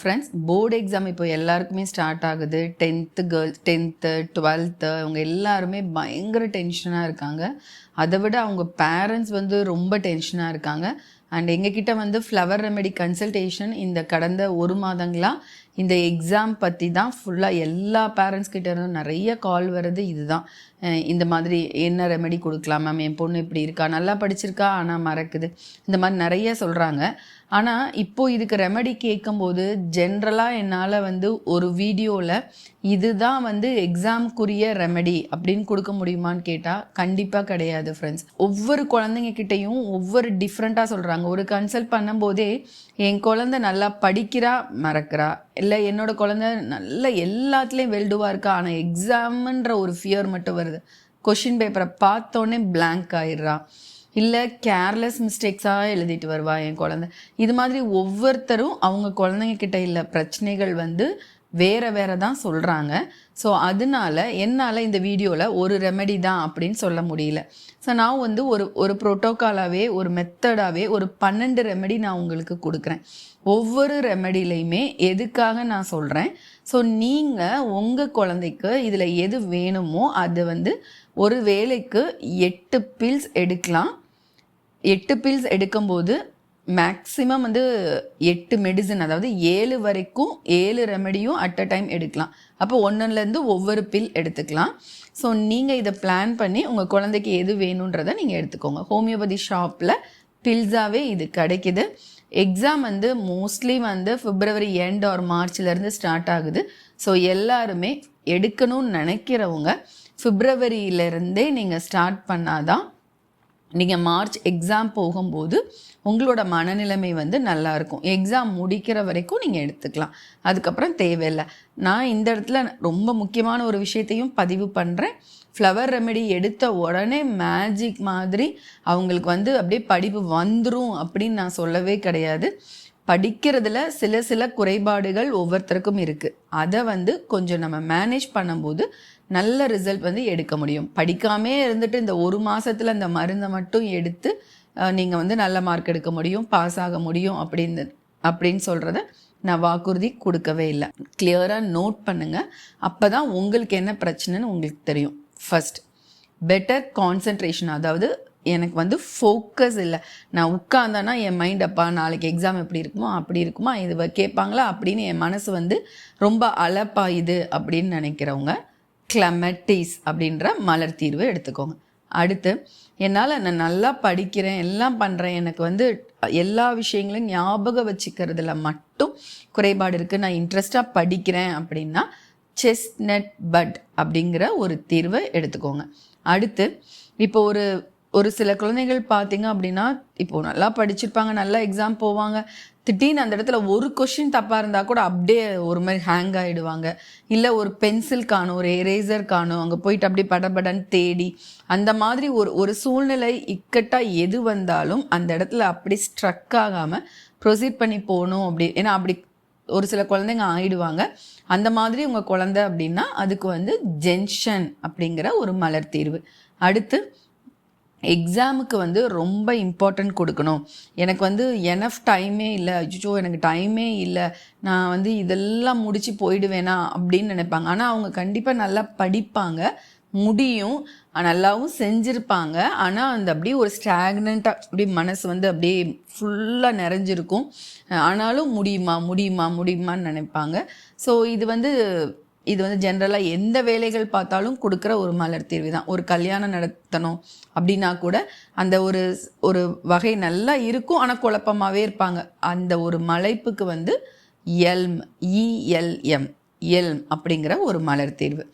Friends board exam இப்போ எல்லாருக்குமே start ஆகுது. டென்த்து கேர்ள்ஸ் டென்த்து டுவெல்த்து அவங்க எல்லாருமே பயங்கர டென்ஷனாக இருக்காங்க. அதை விட அவங்க பேரண்ட்ஸ் வந்து ரொம்ப டென்ஷனாக இருக்காங்க. அண்ட் எங்ககிட்ட வந்து ஃப்ளவர் ரெமெடி கன்சல்டேஷன் இந்த கடந்த ஒரு மாதங்களாக இந்த எக்ஸாம் பற்றி தான் ஃபுல்லாக எல்லா பேரண்ட்ஸ் கிட்ட இருந்தும் நிறைய கால் வர்றது இதுதான். இந்த மாதிரி என்ன ரெமெடி கொடுக்கலாம் மேம் என் பொண்ணு இப்படி இருக்கா? நல்லா படிச்சிருக்கா? ஆனால் மறக்குது. இந்த மாதிரி நிறைய சொல்கிறாங்க ஆனால் இப்போ இதுக்கு ரெமெடி கேட்கும்போது ஜென்ரலாக என்னால் வந்து ஒரு வீடியோவில் இதுதான் வந்து எக்ஸாம்க்குரிய ரெமெடி அப்படின்னு கொடுக்க முடியுமான்னு கேட்டால் கண்டிப்பாக கிடையாது ஃப்ரெண்ட்ஸ் ஒவ்வொரு குழந்தைங்க கிட்டேயும் ஒவ்வொரு டிஃப்ரெண்ட்டாக சொல்கிறாங்க ஒரு கன்சல்ட் பண்ணும்போதே என் குழந்தை நல்லா படிக்கிறா? மறக்கிறா. இல்லை என்னோட குழந்தை நல்ல எல்லாத்துலேயும் வெல்டுவாக இருக்கா? ஆனால் எக்ஸாமுன்ற ஒரு ஃபியர் மட்டும் வருது. கொஷின் பேப்பரை பார்த்தோன்னே பிளாங்க் ஆயிடுறா. இல்லை கேர்லெஸ் மிஸ்டேக்ஸாக எழுதிட்டு வருவா என் குழந்தை. இது மாதிரி ஒவ்வொருத்தரும் அவங்க குழந்தைங்க கிட்ட இல்லை பிரச்சனைகள் வந்து வேற வேற தான் சொல்கிறாங்க ஸோ அதனால என்னால் இந்த வீடியோவில் ஒரு ரெமெடி தான் அப்படின்னு சொல்ல முடியல. ஸோ நான் வந்து ஒரு ஒரு ப்ரோட்டோக்காலாகவே ஒரு மெத்தடாகவே ஒரு பன்னெண்டு ரெமெடி நான் உங்களுக்கு கொடுக்குறேன். ஒவ்வொரு ரெமெடிலையுமே எதுக்காக நான் சொல்கிறேன் ஸோ நீங்கள் உங்கள் குழந்தைக்கு இதில் எது வேணுமோ அது வந்து ஒரு வேலைக்கு எட்டு பில்ஸ் எடுக்கலாம். எட்டு பில்ஸ் எடுக்கும்போது மேக்ஸிமம் வந்து எட்டு மெடிசன் அதாவது ஏழு வரைக்கும் ஏழு ரெமெடியும் அட் அ டைம் எடுக்கலாம். அப்போ ஒன்றுலேருந்து ஒவ்வொரு பில் எடுத்துக்கலாம். ஸோ நீங்கள் இதை பிளான் பண்ணி உங்கள் குழந்தைக்கு எது வேணுன்றதை நீங்கள் எடுத்துக்கோங்க. ஹோமியோபதி ஷாப்பில் பில்ஸாகவே இது கிடைக்குது. எக்ஸாம் வந்து மோஸ்ட்லி வந்து பிப்ரவரி எண்ட் ஆர் மார்ச்லேருந்து ஸ்டார்ட் ஆகுது. ஸோ எல்லாருமே எடுக்கணும்னு நினைக்கிறவங்க பிப்ரவரியிலேருந்தே நீங்கள் ஸ்டார்ட் பண்ணாதான் நீங்கள் மார்ச் எக்ஸாம் போகும்போது உங்களோட மனநிலைமை வந்து நல்லா இருக்கும். எக்ஸாம் முடிக்கிற வரைக்கும் நீங்கள் எடுத்துக்கலாம். அதுக்கப்புறம் தேவையில்லை. நான் இந்த இடத்துல ரொம்ப முக்கியமான ஒரு விஷயத்தையும் பதிவு பண்ணுறேன் ஃப்ளவர் ரெமெடி எடுத்த உடனே மேஜிக் மாதிரி அவங்களுக்கு வந்து அப்படியே படிப்பு வந்துடும் அப்படின்னு நான் சொல்லவே கிடையாது. படிக்கிறதுல சில சில குறைபாடுகள் ஒவ்வொருத்தருக்கும் இருக்குது அதை வந்து கொஞ்சம் நம்ம மேனேஜ் பண்ணும்போது நல்ல ரிசல்ட் வந்து எடுக்க முடியும். படிக்காமே இருந்துட்டு இந்த ஒரு மாதத்தில் அந்த மருந்தை மட்டும் எடுத்து நீங்கள் வந்து நல்ல மார்க் எடுக்க முடியும் பாஸ் ஆக முடியும் அப்படின்னு அப்படின்னு சொல்கிறத நான் வாக்குறுதி கொடுக்கவே இல்லை. கிளியராக நோட் பண்ணுங்கள் அப்போ தான் உங்களுக்கு என்ன பிரச்சனைன்னு உங்களுக்கு தெரியும். ஃபர்ஸ்ட் பெட்டர் கான்சென்ட்ரேஷன் அதாவது எனக்கு வந்து ஃபோக்கஸ் இல்லை. நான் உட்காந்தேன்னா என் மைண்ட் அப்பா நாளைக்கு எக்ஸாம் எப்படி இருக்குமோ அப்படி இருக்குமா? இது கேட்பாங்களா? அப்படின்னு என் மனசு வந்து ரொம்ப அலப்பாயுது அப்படின்னு நினைக்கிறவங்க கிளமட்டிஸ் அப்படின்ற மலர் தீர்வு எடுத்துக்கோங்க. அடுத்து என்னால் நான் நல்லா படிக்கிறேன் எல்லாம் பண்ணுறேன் எனக்கு வந்து எல்லா விஷயங்களையும் ஞாபகம் வச்சுக்கிறதுல மட்டும் குறைபாடு இருக்குது நான் இன்ட்ரெஸ்டாக படிக்கிறேன் அப்படின்னா செஸ்நட் பட் அப்படிங்கிற ஒரு தீர்வை எடுத்துக்கோங்க. அடுத்து இப்போ ஒரு ஒரு சில குழந்தைகள் பார்த்தீங்க அப்படின்னா இப்போ நல்லா படிச்சிருப்பாங்க நல்லா எக்ஸாம் போவாங்க. திடீர்னு அந்த இடத்துல ஒரு கொஷின் தப்பாக இருந்தால் கூட அப்படியே ஒரு மாதிரி ஹேங் ஆகிடுவாங்க இல்லை ஒரு பென்சில் காணும் ஒரு எரேசர் காணும் அங்கே போயிட்டு அப்படியே படபடன்னு தேடி அந்த மாதிரி ஒரு ஒரு சூழ்நிலை இக்கட்டாக எது வந்தாலும் அந்த இடத்துல அப்படி ஸ்ட்ரக் ஆகாமல் ப்ரொசீட் பண்ணி போகணும் அப்படி. ஏன்னா அப்படி ஒரு சில குழந்தைங்க ஆயிடுவாங்க. அந்த மாதிரி உங்கள் குழந்தை அப்படின்னா அதுக்கு வந்து ஜென்ஷன் அப்படிங்கிற ஒரு மலர் தீர்வு. அடுத்து எக்ஸாமுக்கு வந்து ரொம்ப இம்பார்ட்டன்ட் கொடுக்கணும். எனக்கு வந்து எனஃப் டைமே இல்லை. அச்சோ எனக்கு டைமே இல்லை. நான் வந்து இதெல்லாம் முடித்து போயிடுவேனா அப்படின்னு நினைப்பாங்க. ஆனால் அவங்க கண்டிப்பாக நல்லா படிப்பாங்க. முடியும். நல்லாவும் செஞ்சுருப்பாங்க. ஆனால் அந்த அப்படியே ஒரு ஸ்டாக்னண்ட்டாக அப்படியே மனசு வந்து அப்படியே ஃபுல்லாக நிறைஞ்சிருக்கும். ஆனாலும் முடியுமா முடியுமா முடியுமான்னு நினைப்பாங்க. ஸோ இது வந்து இது வந்து ஜென்ரலாக எந்த வேலைகள் பார்த்தாலும் கொடுக்குற ஒரு மலர் தீர்வு தான். ஒரு கல்யாணம் நடத்தணும் அப்படின்னா கூட அந்த ஒரு ஒரு வகை நல்லா இருக்கும் ஆனால் குழப்பமாகவே இருப்பாங்க. அந்த ஒரு மலைப்புக்கு வந்து எல்ம் இஎல்எம் எல்ம் அப்படிங்கிற ஒரு மலர் தீர்வு.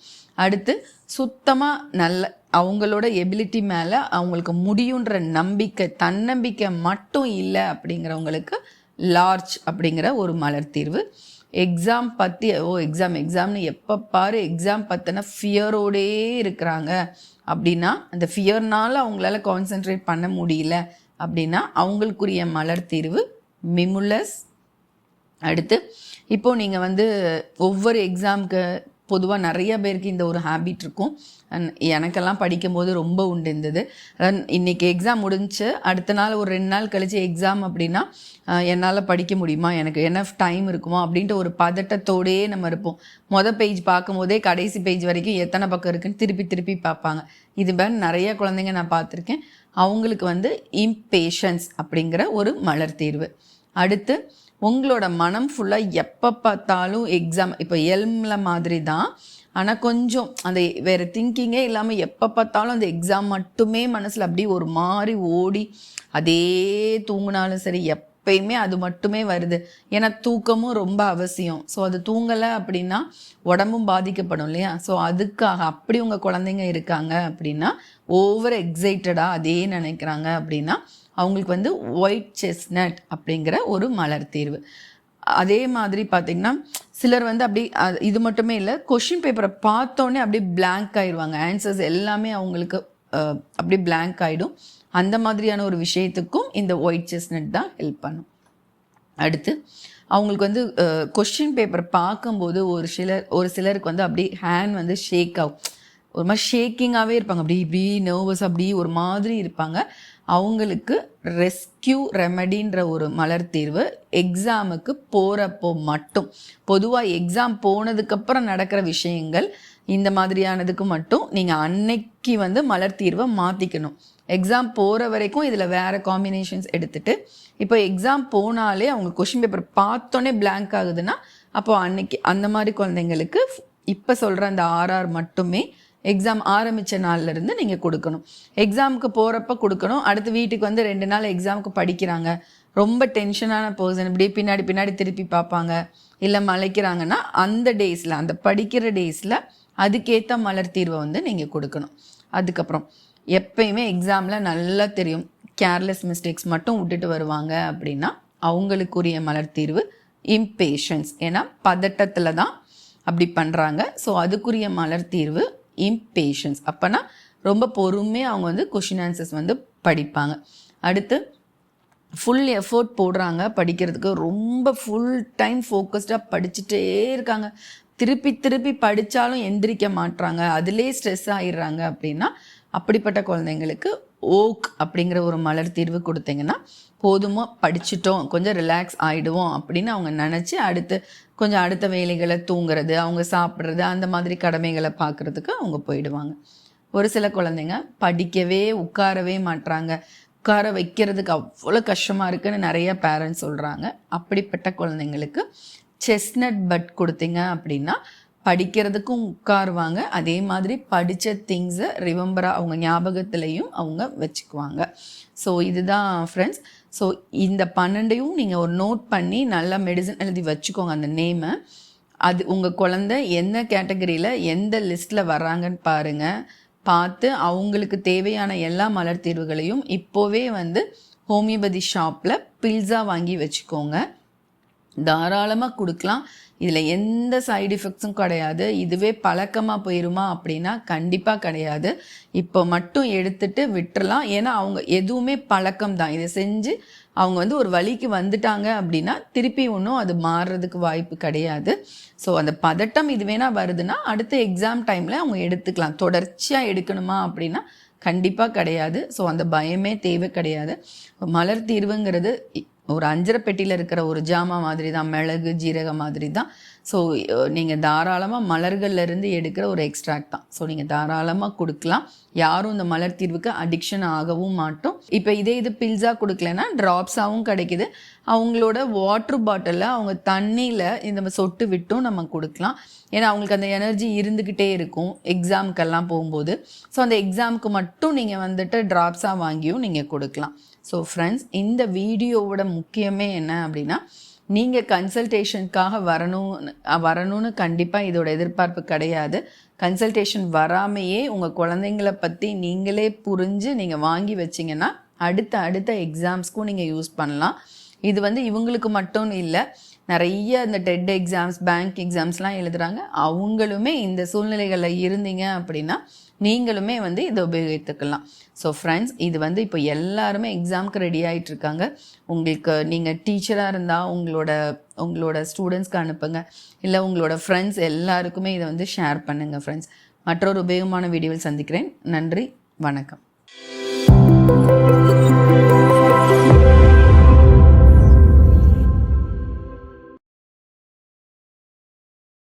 அடுத்து சுத்தமாக நல்ல அவங்களோட எபிலிட்டி மேலே அவங்களுக்கு முடியுன்ற நம்பிக்கை தன்னம்பிக்கை மட்டும் இல்லை அப்படிங்கிறவங்களுக்கு லார்ஜ் அப்படிங்கிற ஒரு மலர் தீர்வு. எக்ஸாம் பற்றி ஓ எக்ஸாம் எக்ஸாம்னு எப்போ பாரு எக்ஸாம் பற்றின ஃபியரோடே இருக்கிறாங்க. அப்படின்னா அந்த ஃபியர்னால அவங்களால கான்சென்ட்ரேட் பண்ண முடியல. அப்படின்னா அவங்களுக்குரிய மலர் தீர்வு மிமுலஸ் அடுத்து இப்போது நீங்கள் வந்து ஒவ்வொரு எக்ஸாமுக்கு பொதுவாக நிறைய பேருக்கு இந்த ஒரு ஹேபிட் இருக்கும். அண்ட் எனக்கெல்லாம் படிக்கும்போது ரொம்ப உண்டு இருந்தது. அதான் இன்னைக்கு எக்ஸாம் முடிஞ்சு அடுத்த நாள் ஒரு ரெண்டு நாள் கழிச்சு எக்ஸாம் அப்படின்னா என்னால் படிக்க முடியுமா? எனக்கு என்ன டைம் இருக்குமா? அப்படின்ட்டு ஒரு பதட்டத்தோடயே நம்ம இருப்போம். மொதல் பேஜ் பார்க்கும்போதே கடைசி பேஜ் வரைக்கும் எத்தனை பக்கம் இருக்குன்னு திருப்பி திருப்பி பார்ப்பாங்க. இது மாதிரி நிறைய குழந்தைங்க நான் பார்த்துருக்கேன். அவங்களுக்கு வந்து இம்பேஷன்ஸ் அப்படிங்கிற ஒரு மலர் தீர்வு. அடுத்து உங்களோட மனம் ஃபுல்லாக எப்போ பார்த்தாலும் எக்ஸாம் இப்போ எல்மில் மாதிரி தான் ஆனால் கொஞ்சம் அந்த வேறு திங்கிங்கே இல்லாமல் எப்போ பார்த்தாலும் அந்த எக்ஸாம் மட்டுமே மனசில் அப்படியே ஒரு மாதிரி ஓடி அதே தூங்கினாலும் சரி எப்பயுமே அது மட்டுமே வருது. ஏன்னா தூக்கமும் ரொம்ப அவசியம். ஸோ அது தூங்கலை அப்படின்னா உடம்பும் பாதிக்கப்படும் இல்லையா? ஸோ அதுக்காக அப்படி உங்கள் குழந்தைங்க இருக்காங்க அப்படின்னா ஓவர் எக்ஸைட்டடாக அதே நினைக்கிறாங்க அப்படின்னா அவங்களுக்கு வந்து ஒயிட் செஸ்னட் அப்படிங்கிற ஒரு மலர் தீர்வு. அதே மாதிரி பார்த்தீங்கன்னா சிலர் வந்து அப்படி இது மட்டுமே இல்லை கொஷின் பேப்பரை பார்த்தோன்னே அப்படியே பிளாங்க் ஆயிடுவாங்க ஆன்சர்ஸ் எல்லாமே அவங்களுக்கு அப்படியே blank ஆகிடும் அந்த மாதிரியான ஒரு விஷயத்துக்கும் இந்த ஒயிட் செஸ்னட் தான் ஹெல்ப் பண்ணும். அடுத்து அவங்களுக்கு வந்து கொஷின் பேப்பர் பார்க்கும்போது ஒரு சிலர் ஒரு சிலருக்கு வந்து அப்படியே ஹேண்ட் வந்து ஷேக் ஆகும். ஒரு மாதிரி ஷேக்கிங்காகவே இருப்பாங்க. அப்படி இப்படி நர்வஸ் அப்படி ஒரு மாதிரி இருப்பாங்க. அவங்களுக்கு ரெஸ்கியூ ரெமடின்ற ஒரு மலர் தீர்வு எக்ஸாமுக்கு போகிறப்போ மட்டும். பொதுவாக எக்ஸாம் போனதுக்கப்புறம் நடக்கிற விஷயங்கள் இந்த மாதிரியானதுக்கு மட்டும் நீங்கள் அன்னைக்கு வந்து மலர் தீர்வை மாற்றிக்கணும் எக்ஸாம் போகிற வரைக்கும் இதில் வேறு காம்பினேஷன்ஸ் எடுத்துகிட்டு இப்போ எக்ஸாம் போனாலே அவங்க கொஷின் பேப்பர் பார்த்தோன்னே பிளாங்க் ஆகுதுன்னா அப்போது அன்னைக்கு அந்த மாதிரி குழந்தைங்களுக்கு இப்போ சொல்கிற அந்த ஆர்ஆர் மட்டுமே எக்ஸாம் ஆரம்பித்த நாள்லேருந்து நீங்கள் கொடுக்கணும். எக்ஸாமுக்கு போகிறப்ப கொடுக்கணும். அடுத்து வீட்டுக்கு வந்து ரெண்டு நாள் எக்ஸாமுக்கு படிக்கிறாங்க. ரொம்ப டென்ஷனான பர்சன் இப்படி பின்னாடி பின்னாடி திருப்பி பார்ப்பாங்க. இல்லை மலைக்கிறாங்கன்னா அந்த டேஸில் அந்த படிக்கிற டேஸில் அதுக்கேற்ற மலர் தீர்வை வந்து நீங்கள் கொடுக்கணும். அதுக்கப்புறம் எப்பயுமே எக்ஸாமில் நல்லா தெரியும். கேர்லெஸ் மிஸ்டேக்ஸ் மட்டும் விட்டுட்டு வருவாங்க அப்படின்னா அவங்களுக்குரிய மலர் தீர்வு இம்பேஷன்ஸ் ஏன்னா பதட்டத்தில் தான் அப்படி பண்ணுறாங்க ஸோ அதுக்குரிய மலர் தீர்வு இம்பேஷன்ஸ் அப்போனா ரொம்ப பொறுமையாக அவங்க வந்து கொஷின் ஆன்சர்ஸ் வந்து படிப்பாங்க. அடுத்து ஃபுல் எஃபோர்ட் போடுறாங்க. படிக்கிறதுக்கு ரொம்ப ஃபுல் டைம் ஃபோக்கஸ்டாக படிச்சுட்டே இருக்காங்க. திருப்பி திருப்பி படித்தாலும் எந்திரிக்க மாட்றாங்க. அதிலே ஸ்ட்ரெஸ் ஆயிடுறாங்க அப்படின்னா அப்படிப்பட்ட குழந்தைங்களுக்கு ஓக் அப்படிங்கிற ஒரு மலர் தீர்வு கொடுத்தீங்கன்னா போதுமா படிச்சிட்டோம் கொஞ்சம் ரிலாக்ஸ் ஆகிடுவோம் அப்படின்னு அவங்க நினச்சி அடுத்து கொஞ்சம் அடுத்த வேலைகளை தூங்குறது அவங்க சாப்பிட்றது அந்த மாதிரி கடமைகளை பார்க்குறதுக்கு அவங்க போயிடுவாங்க. ஒரு சில குழந்தைங்க படிக்கவே உட்காரவே மாட்றாங்க. உட்கார வைக்கிறதுக்கு அவ்வளோ கஷ்டமாக இருக்குன்னு நிறைய பேரண்ட்ஸ் சொல்கிறாங்க அப்படிப்பட்ட குழந்தைங்களுக்கு செஸ்னட் பட் கொடுத்தீங்க அப்படின்னா படிக்கிறதுக்கும் உட்காருவாங்க. அதே மாதிரி படித்த திங்ஸை ரிவம்பராக அவங்க ஞாபகத்திலையும் அவங்க வச்சுக்குவாங்க. ஸோ இதுதான் ஃப்ரெண்ட்ஸ் ஸோ இந்த பன்னெண்டையும் நீங்கள் ஒரு நோட் பண்ணி நல்லா மெடிசன் எழுதி வச்சுக்கோங்க அந்த நேமை அது உங்கள் குழந்தை எந்த கேட்டகரியில் எந்த லிஸ்ட்டில் வர்றாங்கன்னு பாருங்கள் பார்த்து அவங்களுக்கு தேவையான எல்லா மலர் தீர்வுகளையும் இப்போவே வந்து ஹோமியோபதி ஷாப்பில் பில்ஸா வாங்கி வச்சுக்கோங்க. தாராளமாக கொடுக்கலாம். இதில் எந்த சைடு எஃபெக்ட்ஸும் கிடையாது. இதுவே பழக்கமாக போயிருமா அப்படின்னா கண்டிப்பாக கிடையாது. இப்போ மட்டும் எடுத்துட்டு விட்டுறலாம். ஏன்னா அவங்க எதுவுமே பழக்கம் தான் இதை செஞ்சு அவங்க வந்து ஒரு வழிக்கு வந்துட்டாங்க அப்படின்னா திருப்பி ஒன்றும் அது மாறுறதுக்கு வாய்ப்பு கிடையாது. ஸோ அந்த பதட்டம் இது வேணால் வருதுன்னா அடுத்த எக்ஸாம் டைமில் அவங்க எடுத்துக்கலாம். தொடர்ச்சியாக எடுக்கணுமா அப்படின்னா கண்டிப்பாக கிடையாது. ஸோ அந்த பயமே தேவை கிடையாது. மலர் தீர்வுங்கிறது இ- ஒரு அஞ்சரை பெட்டியில் இருக்கிற ஒரு ஜாமா மாதிரி தான் மிளகு ஜீரகம் மாதிரி தான் ஸோ நீங்கள் தாராளமாக மலர்கள்ல இருந்து எடுக்கிற ஒரு எக்ஸ்ட்ராக்ட் தான். ஸோ நீங்கள் தாராளமாக கொடுக்கலாம். யாரும் இந்த மலர் தீர்வுக்கு அடிக்ஷன் ஆகவும் மாட்டோம். இப்போ இதே இது பில்ஸாக கொடுக்கலன்னா ட்ராப்ஸாகவும் கிடைக்குது. அவங்களோட வாட்டர் பாட்டிலில் அவங்க தண்ணியில் இந்த சொட்டு விட்டும் நம்ம கொடுக்கலாம். ஏன்னா அவங்களுக்கு அந்த எனர்ஜி இருந்துக்கிட்டே இருக்கும். எக்ஸாமுக்கெல்லாம் போகும்போது. ஸோ அந்த எக்ஸாமுக்கு மட்டும் நீங்கள் வந்துட்டு ட்ராப்ஸாக வாங்கியும் நீங்கள் கொடுக்கலாம். ஸோ ஃப்ரெண்ட்ஸ் இந்த வீடியோவோட முக்கியமே என்ன அப்படின்னா நீங்கள் கன்சல்டேஷனுக்காக வரணும் வரணும்னு கண்டிப்பாக இதோட எதிர்பார்ப்பு கிடையாது. கன்சல்டேஷன் வராமையே உங்கள் குழந்தைங்கள பற்றி நீங்களே புரிஞ்சு நீங்கள் வாங்கி வச்சிங்கன்னா அடுத்த அடுத்த எக்ஸாம்ஸ்க்கும் நீங்கள் யூஸ் பண்ணலாம். இது வந்து இவங்களுக்கு மட்டும் இல்லை நிறைய இந்த டெட் எக்ஸாம்ஸ் பேங்க் எக்ஸாம்ஸ்லாம் எழுதுகிறாங்க அவங்களுமே இந்த சூழ்நிலைகளில் இருந்தீங்க அப்படின்னா நீங்களுமே வந்து இதை உபயோகித்துக்கலாம். ஸோ ஃப்ரெண்ட்ஸ் இது வந்து இப்போ எல்லாருமே எக்ஸாமுக்கு ரெடி ஆகிட்டு இருக்காங்க உங்களுக்கு நீங்கள் டீச்சராக இருந்தால் உங்களோட உங்களோட ஸ்டூடெண்ட்ஸ்க்கு அனுப்புங்க. இல்லை உங்களோட ஃப்ரெண்ட்ஸ் எல்லாருக்குமே இதை வந்து ஷேர் பண்ணுங்கள் ஃப்ரெண்ட்ஸ் மற்றொரு உபயோகமான வீடியோவில் சந்திக்கிறேன். நன்றி வணக்கம்.